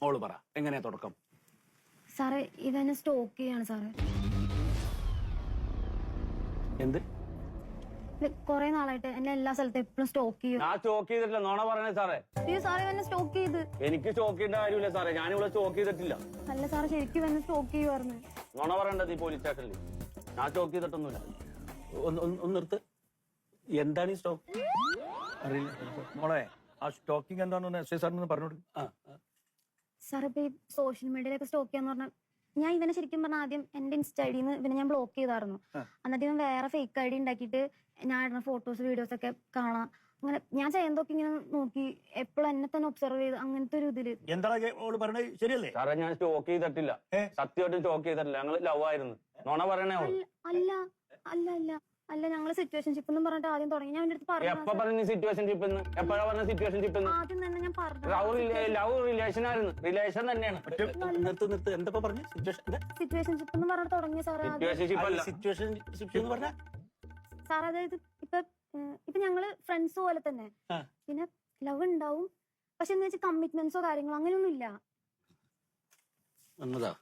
മോൾ പറ എങ്ങനെയാ തുടക്കം? സാറേ ഇതെന്നെ സ്റ്റോക്ക് ചെയ്യാണ് സാറേ. എന്ത്? കൊറേ കുറേ നാളായിട്ട് എന്നെ എല്ലാ സ്ഥലത്തും എപ്പോഴും സ്റ്റോക്ക് ചെയ്യും. ഞാൻ സ്റ്റോക്ക് ചെയ്തിട്ടില്ല നോണ പറയണേ സാറേ. അയ്യോ സാറേ എന്നെ സ്റ്റോക്ക് ചെയ്ത്. എനിക്ക് സ്റ്റോക്ക് ചെയ്യേണ്ട കാര്യമില്ല സാറേ ഞാൻ ഇവിടെ സ്റ്റോക്ക് ചെയ്തിട്ടില്ല. അല്ല സാറേ ശരിക്കും എന്നെ സ്റ്റോക്ക് ചെയ്യുമായിരുന്നു നോണ പറയേണ്ടത് ഈ പോലീസ് സ്റ്റേഷനിൽ ഞാൻ സ്റ്റോക്ക് ചെയ്തിട്ടൊന്നുമില്ല. ഒന്ന് നിർത്ത്. എന്താണ് ഈ സ്റ്റോക്ക്? അറിയില്ല. മോളെ ആ സ്റ്റോക്കിംഗ് എന്താണെന്ന് എസ് ഐ സാറിന് പറഞ്ഞു കൊടുക്കും. സാർ ഇപ്പൊ ഈ സോഷ്യൽ മീഡിയയിലൊക്കെ സ്റ്റോക്ക് ചെയ്യാന്ന് പറഞ്ഞാൽ ഞാൻ ഇവനെ ശരിക്കും പറഞ്ഞാൽ ആദ്യം എന്റെ ഇൻസ്റ്റ ഐ ഡിന്ന് ഇവനെ ഞാൻ ബ്ലോക്ക് ചെയ്തായിരുന്നു. എന്നിട്ട് ഇവൻ വേറെ ഫേക്ക് ഐ ഡി ഉണ്ടാക്കിയിട്ട് ഞാൻ ഇടുന്ന ഫോട്ടോസ് വീഡിയോസ് ഒക്കെ കാണാം. അങ്ങനെ ഞാൻ ചെയ്യുന്നതൊക്കെ ഇങ്ങനെ നോക്കി എപ്പോഴും എന്നെ തന്നെ ഒബ്സർവ് ചെയ്ത് അങ്ങനത്തെ ഒരു ഇതിൽ. എന്താണ് ഓൾ പറഞ്ഞത് ശരിയല്ലേ? സാറേ ഞാൻ സ്റ്റോക്ക് ചെയ്തിട്ടില്ല? സത്യമായിട്ടും സ്റ്റോക്ക് ചെയ്തിട്ടില്ല. ഞങ്ങൾ ലവ് ആയിരുന്നു. നോണ പറയണേ അല്ല അല്ല അല്ല. അല്ല ഞങ്ങൾ സിറ്റുവേഷൻഷിപ്പ് എന്ന് പറഞ്ഞിട്ട് ആദ്യം തുടങ്ങി. ഞാൻ അടുത്ത് എപ്പ പറഞ്ഞു സിറ്റുവേഷൻഷിപ്പ് എന്ന് എപ്പോഴാ പറഞ്ഞ സിറ്റുവേഷൻഷിപ്പ് എന്ന് ആദ്യം തന്നെ ഞാൻ പറഞ്ഞു ലവ് ലവ് റിലേഷൻ ആയിരുന്നു റിലേഷൻ തന്നെയാണ്. നിർത്ത് നിർത്ത്. എന്താ പറഞ്ഞു? സിറ്റുവേഷൻ സിറ്റുവേഷൻഷിപ്പ് എന്ന് പറഞ്ഞിട്ട് തുടങ്ങിയ സാറേ സിറ്റുവേഷൻഷിപ്പ് അല്ല. സിറ്റുവേഷൻഷിപ്പ് എന്ന് പറഞ്ഞ? സാർ അതായത് ഇപ്പൊ ഇപ്പോ ഞങ്ങൾ ഫ്രണ്ട്സ് പോലെ തന്നെ. പിന്നെ ലവ് ഉണ്ടാവും. പക്ഷെ എന്ന് വെച്ചാൽ കമ്മിറ്റ്മെന്റ്സോ കാര്യങ്ങളോ അങ്ങനെയൊന്നും ഇല്ല. എന്നതാ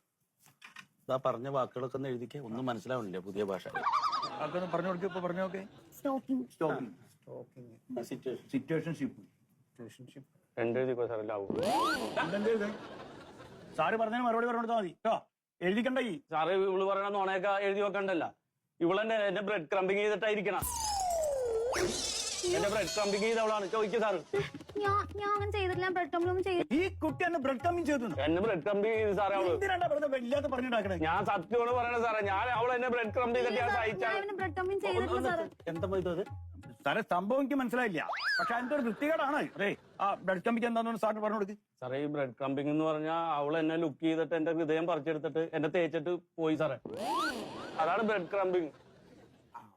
ഇതാ പറഞ്ഞ വാക്കുകളൊക്കെ ഒന്ന് എഴുതിക്കേ. ഒന്നും മനസ്സിലാവുന്നില്ല പുതിയ ഭാഷ. ആൾക്കൊന്ന് പറഞ്ഞു കൊടുക്കും ഇപ്പൊ പറഞ്ഞു നോക്കേ. സ്റ്റോക്കിംഗ് സ്റ്റോക്കിംഗ് സിറ്റുവേഷൻ സിറ്റുവേഷൻഷിപ്പ് രണ്ട് എഴുതിക്കോ സാറേ ലവ് സാറ് പറഞ്ഞതിന് മറുപടി പറഞ്ഞു കൊടുത്താൽ മതി. കേട്ടോ എഴുതിക്കണ്ട ഈ. സാറ് ഇവൾ പറയണ നോണയൊക്കെ എഴുതി വെക്കണ്ടല്ല. ഇവളെന്നെ എന്നെ ബ്രെഡ് ക്രംബിങ് ചെയ്തിട്ടായിരിക്കണം. എന്റെ ബ്രെഡ് ക്രംബിങ് ചെയ്തവളാണ് ചോദിക്കുക സാറ് ഞാൻ ഞാൻ അങ്ങനെ ചെയ്തിട്ടില്ല. ബ്രെഡ് ഈ കുട്ടി എന്നെ ബ്രെഡ് കമ്മിങ് ചെയ്തു എന്നെ? ബ്രെഡ് ക്രംബിങ് ചെയ്ത് സാറേ അവൾ. പറഞ്ഞിട്ടാക്കണേ ഞാൻ സത്യമാണ് പറയണത് സാറേ ഞാൻ അവൾ എന്നെ ബ്രെഡ് ക്രംബ് ചെയ്തിട്ട് ഞാൻ ഞാൻ സഹിച്ചാണ്. ഇവന് ബ്രെഡ് ടോമിങ് ചെയ്തിട്ടില്ല സാറ് എന്താ ഇത്? സാറേ സംഭവം എനിക്ക് മനസ്സിലായില്ല. പക്ഷെ അതിന്റെ ഒരു വൃത്തികേടാണ്. അതെ ആ ബ്രെഡ് കമ്പിക്ക് എന്താണെന്ന് സാറിന് പറഞ്ഞു കൊടുക്ക്. സാറേ ഈ ബ്രെഡ് കമ്പിങ് എന്ന് പറഞ്ഞാൽ അവൾ എന്നെ ലുക്ക് ചെയ്തിട്ട് എന്റെ ഹൃദയം പറിച്ചെടുത്തിട്ട് എന്നെ തേച്ചിട്ട് പോയി സാറേ അതാണ് ബ്രെഡ് ക്രംബിംഗ് ആ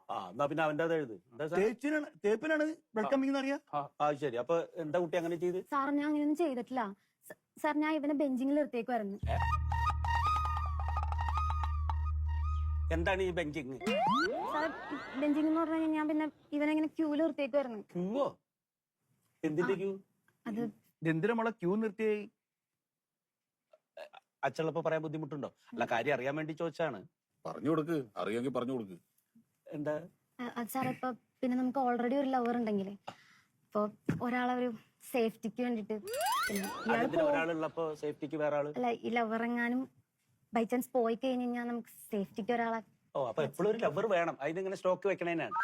എന്നാ പിന്നെ അവന്റെ അത് എഴുത്. തേച്ചിനാണ് തേപ്പിനാണ് ബ്രെഡ് കമ്മിങ് എന്ന് അറിയാ? ആ ശരി. അപ്പൊ എന്താ കുട്ടി അങ്ങനെ ചെയ്ത്? സാർ ഞാൻ അങ്ങനെയൊന്നും ചെയ്തിട്ടില്ല. സ- സാർ ഞാൻ ഇവനെ ബെഞ്ചിങ്ങിൽ നിർത്തിയേക്കുമായിരുന്നു എന്താണ് ഈ ബെഞ്ചിങ്? സാർ ബെഞ്ചിങ് എന്ന് പറഞ്ഞു ഞാൻ പിന്നെ ഇവനെ ഇങ്ങനെ ക്യൂൽ നിർത്തിയേക്കുമായിരുന്നു ക്യൂവോ? എന്തിന്റെ ക്യൂ? അത് എന്തിനാ മോളെ ക്യൂ നിർത്തിയേ? അച്ഛളപ്പോ പറയാൻ ബുദ്ധിമുട്ടുണ്ടോ? അല്ല കാര്യം അറിയാൻ വേണ്ടി ചോദിച്ചാണ് പറഞ്ഞു കൊടുക്ക്. അറിയാമെങ്കിൽ പറഞ്ഞു കൊടുക്ക്. എന്താ? അ- അത് സാർ ഇപ്പൊ പിന്നെ നമുക്ക് ഓൾറെഡി ഒരു ലവർ ഉണ്ടെങ്കിലേ ഇപ്പൊ ഒരാളെ ഒരു സേഫ്റ്റിക്ക് വേണ്ടിട്ട് ഒരാളുള്ളപ്പോ സേഫ്റ്റിക്ക് വേറെ ആൾ? അല്ല ഈ ലവർ എങ്ങാനും ബൈ ചാൻസ് പോയി കഴിഞ്ഞ് കഴിഞ്ഞാൽ നമുക്ക് സേഫ്റ്റിക്ക് ഒരാളെ ഓ അപ്പൊ എപ്പോഴും ഒരു ലവർ വേണം. അതിനിങ്ങനെ സ്റ്റോക്ക് വെക്കണേനാണ്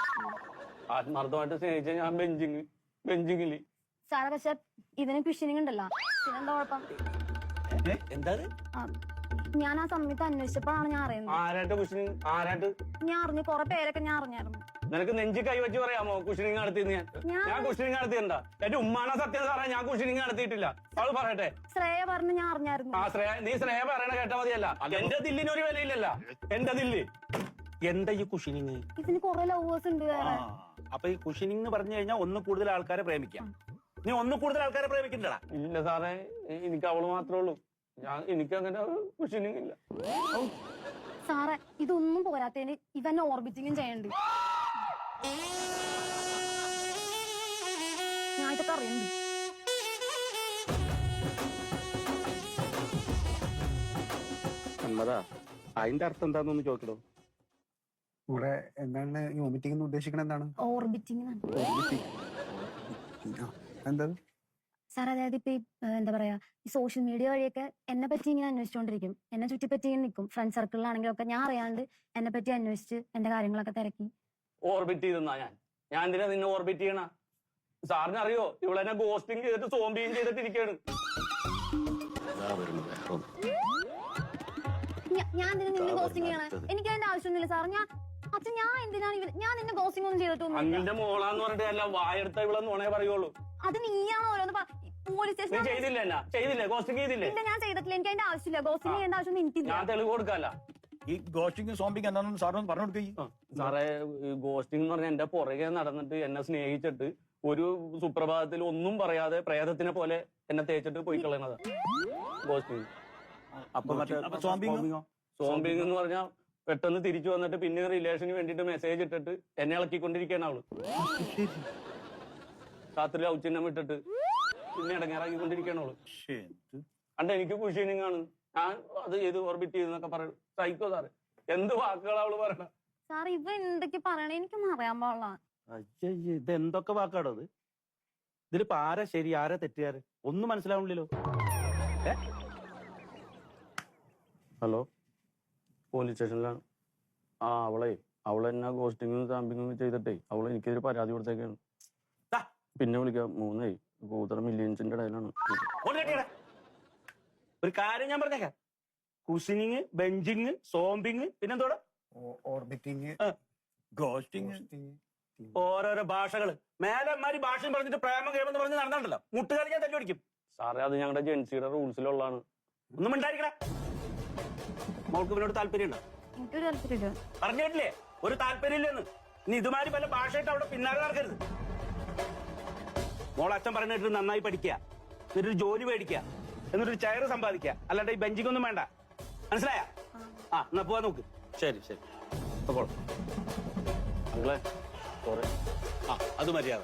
ആത്മാർത്ഥമായിട്ട് സ്നേഹിച്ച ഞാൻ ബെഞ്ചിങ് ബെഞ്ചിങ്ങിൽ. സാറേ പക്ഷെ ഇതിന് ക്വിഷനിങ് ഉണ്ടല്ലോ. പിന്നെന്താ കുഴപ്പം? എന്താ ആ, ഞാൻ ആ സമയത്ത് അന്വേഷിച്ചപ്പോഴാണ് ഞാൻ അറിയുന്നത്. ആരായിട്ട് കുഷനിങ് ആരായിട്ട് ഞാൻ അറിഞ്ഞു കൊറേ പേരൊക്കെ ഞാൻ അറിഞ്ഞായിരുന്നു. നിനക്ക് നെഞ്ചി കൈവച്ച് പറയാമോ കുഷനിങ് നടത്തിയെന്ന് ഞാൻ? ഞാൻ- കുഷനിങ് നടത്തിയണ്ട എന്റെ ഉമ്മാണ സത്യം സാറേ ഞാൻ കുഷനിങ് നടത്തിയിട്ടില്ല. അവൾ പറയട്ടെ. ശ്രേയ പറഞ്ഞു ഞാൻ അറിഞ്ഞായിരുന്നു. ആ ശ്രേയ നീ ശ്രേയ പറയണ കേട്ടാ മതിയല്ല. എന്റെ ദില്ലിന് ഒരു വിലയില്ലല്ല. എന്റെ ദില്ലി. എന്താ ഈ കുഷിനിങ് ഇതിന് കുറെ ലവേഴ്സ് ഉണ്ട് വേറെ. അപ്പൊ ഈ കുഷിനിങ് എന്ന് പറഞ്ഞു കഴിഞ്ഞാൽ ഒന്ന് കൂടുതൽ ആൾക്കാരെ പ്രേമിക്കാം. നീ ഒന്ന് കൂടുതൽ ആൾക്കാരെ പ്രേമിക്കണ്ടടാ. ഇല്ല സാറേ എനിക്ക് അവൾ മാത്രമേ ഉള്ളൂ. ഞാൻ എനിക്ക് അങ്ങനെ കുഷനിങ് ഇല്ല. സാറേ ഇതൊന്നും പോരാത്തതിന് ഇവൻ ഓർബിറ്റിങ്ങും ചെയ്യണ്ട്. ഞാൻ ഇതൊക്കെ അറിയണ്ട്. അമ്മതാ അതിന്റെ അർത്ഥം എന്താണെന്ന് ചോദിക്കടോ? ഇവിടെ എന്താണ് ഈ വോമിറ്റിംഗ് എന്ന് ഉദ്ദേശിക്കുന്നത് എന്താണ് ഓർബിറ്റിംഗ് ആ, എന്താ സാർ അതായത് ഇപ്പൊ എന്താ പറയാ ഈ സോഷ്യൽ മീഡിയ വഴിയൊക്കെ എന്നെ പറ്റി ഇങ്ങനെ അന്വേഷിച്ചുകൊണ്ടിരിക്കും എന്നെ ചുറ്റിപ്പറ്റി ഇങ്ങനെ നിൽക്കും ഫ്രണ്ട് സർക്കിളിലാണെങ്കിലും ഒക്കെ ഞാൻ അറിയാണ്ട് എന്നെ പറ്റി അന്വേഷിച്ച് എന്റെ കാര്യങ്ങളൊക്കെ തിരക്കി. ഓർബിറ്റ് ചെയ്തെന്നാ ഞാൻ? ഞാൻ എന്തിനാ നിന്നെ ഓർബിറ്റ് ചെയ്യണ? സാറിന് അറിയോ ഇവളെന്നെ ഗോസ്റ്റിംഗ് ചെയ്തിട്ട് സോംബിയും ചെയ്തിട്ട് ഇരിക്കാണ് ഞാൻ എന്തിനാ നിന്നെ ഗോസ്റ്റിംഗ് ചെയ്യണേ? എനിക്ക് അതിന്റെ ആവശ്യമൊന്നുമില്ല സാർ ഞാൻ അച്ഛൻ ഞാൻ എന്തിനാണ് ഇവർ ഞാൻ നിന്നെ ഗോസ്റ്റിംഗ് ഒന്നും ചെയ്തിട്ടൊന്നും മോളാന്ന് പറഞ്ഞിട്ട് അല്ല വായെടുത്ത ഇവളെന്ന് ഉണേ പറയുള്ളൂ. അത് നീയാണ് ഓരോന്ന് പോലീസ് നീ സ്റ്റേഷൻ ചെയ്തില്ല എന്നാ? ചെയ്തില്ലേ? ഗോസ്റ്റിംഗ് ചെയ്തില്ലേ? ഞാൻ ചെയ്തിട്ടില്ല. എനിക്ക് അതിന്റെ ആവശ്യമില്ല. ചെയ്യേണ്ട എനിക്കില്ല. ഞാൻ തെളിവ് കൊടുക്കല്ല. ഈ എന്താണെന്ന് സാറിന് പറഞ്ഞു സാറേ ഗോസ്റ്റിംഗ് എന്ന് പറഞ്ഞാൽ എന്റെ പുറകെ നടന്നിട്ട് എന്നെ സ്നേഹിച്ചിട്ട് ഒരു സുപ്രഭാതത്തിൽ ഒന്നും പറയാതെ പ്രേതത്തിനെ പോലെ എന്നെ തേച്ചിട്ട് പോയി കളയണത്. ഗോസ്റ്റിംഗ്. അപ്പൊ മറ്റേ അപ്പൊ സോംബിങ്ങോ? സോംബിങ്ങോ? സോംബിങ് എന്ന് പറഞ്ഞാൽ പെട്ടെന്ന് തിരിച്ചു വന്നിട്ട് പിന്നെ റിലേഷന് വേണ്ടിട്ട് മെസ്സേജ് ഇട്ടിട്ട് എന്നെ ഇളക്കിക്കൊണ്ടിരിക്കുകയാണ് അവൾ. രാത്രി ഔച്ചിന്നം ഇട്ടിട്ട്. പിന്നെ ഇത് അണ്ട് എനിക്ക് കുഷീനിങ് ആണ്. ഞാൻ അത് ചെയ്ത് ഓർബിറ്റ് ചെയ്തെന്നൊക്കെ പറയും. Psycho sir. എന്ത് വാക്കുകളാ അവൾ പറയണ? സാർ ഇവ എന്തൊക്കെ പറയണേ? എനിക്ക് അറിയാൻ പാടില്ല. അയ്യേ ഇത് എന്തൊക്കെ വാക്കാടോ ഇത്? ഇതിലിപ്പോ ആരാ ശരി ആരാ തെറ്റുകാര്? ഒന്നും മനസ്സിലാവണില്ലല്ലോ. ഹലോ? പോലീസ് സ്റ്റേഷനിലാണ്. ആ അവളെ അവളെ എന്നാ ഗോസ്റ്റിങ്ങും സാമ്പിങ്ങും ചെയ്തിട്ടേ അവളെ എനിക്കൊരു പരാതി കൊടുത്തേക്കാണ്. ദാ. പിന്നെ വിളിക്കാം. മൂന്നേ കൂതറ മില്യൻസിന്റെ ഇടയിലാണ്. ഒരു കാര്യം ഞാൻ പറഞ്ഞേക്കാം. കുസിനിങ് ബെഞ്ചിങ് സോംബിങ് പിന്നെന്തോടെ? ഓർബിറ്റിങ് ഗോസ്റ്റിങ് ഓരോരോ ഭാഷകൾ. മേലന്മാര് ഭാഷ പറഞ്ഞിട്ട് പ്രേമം കേമെന്ന് പറഞ്ഞ് നടന്നിട്ടുണ്ടല്ലോ മുട്ടുകാരി ഞാൻ തല്ലി പിടിക്കും സാറേ അത് ഞങ്ങളുടെ ജെൻസിയുടെ റൂൾസിലുള്ളതാണ്. ഒന്നും മിണ്ടായിരിക്കണ മോൾക്ക് ഇവനോട് പറഞ്ഞു കേട്ടില്ലേ ഒരു താല്പര്യം ഇല്ലെന്ന് ഇനി ഇതുമാതിരി പല ഭാഷയായിട്ട് അവിടെ പിന്നാലെ നടക്കരുത്. മോൾ അച്ഛൻ പറഞ്ഞിട്ട് നന്നായി പഠിക്കുക. എന്നിട്ടൊരു ജോലി മേടിക്കുക. എന്നിട്ടൊരു ചെയർ സമ്പാദിക്കുക. അല്ലാണ്ട് ഈ ബെഞ്ചിക്കൊന്നും വേണ്ട. മനസ്സിലായ? ആ എന്നാ പോവാ നോക്ക്. ശരി ശരി. അപ്പോൾ അങ്ങളെ സോറി ആ അത് മര്യാദ.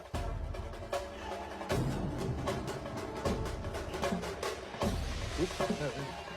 ഉം.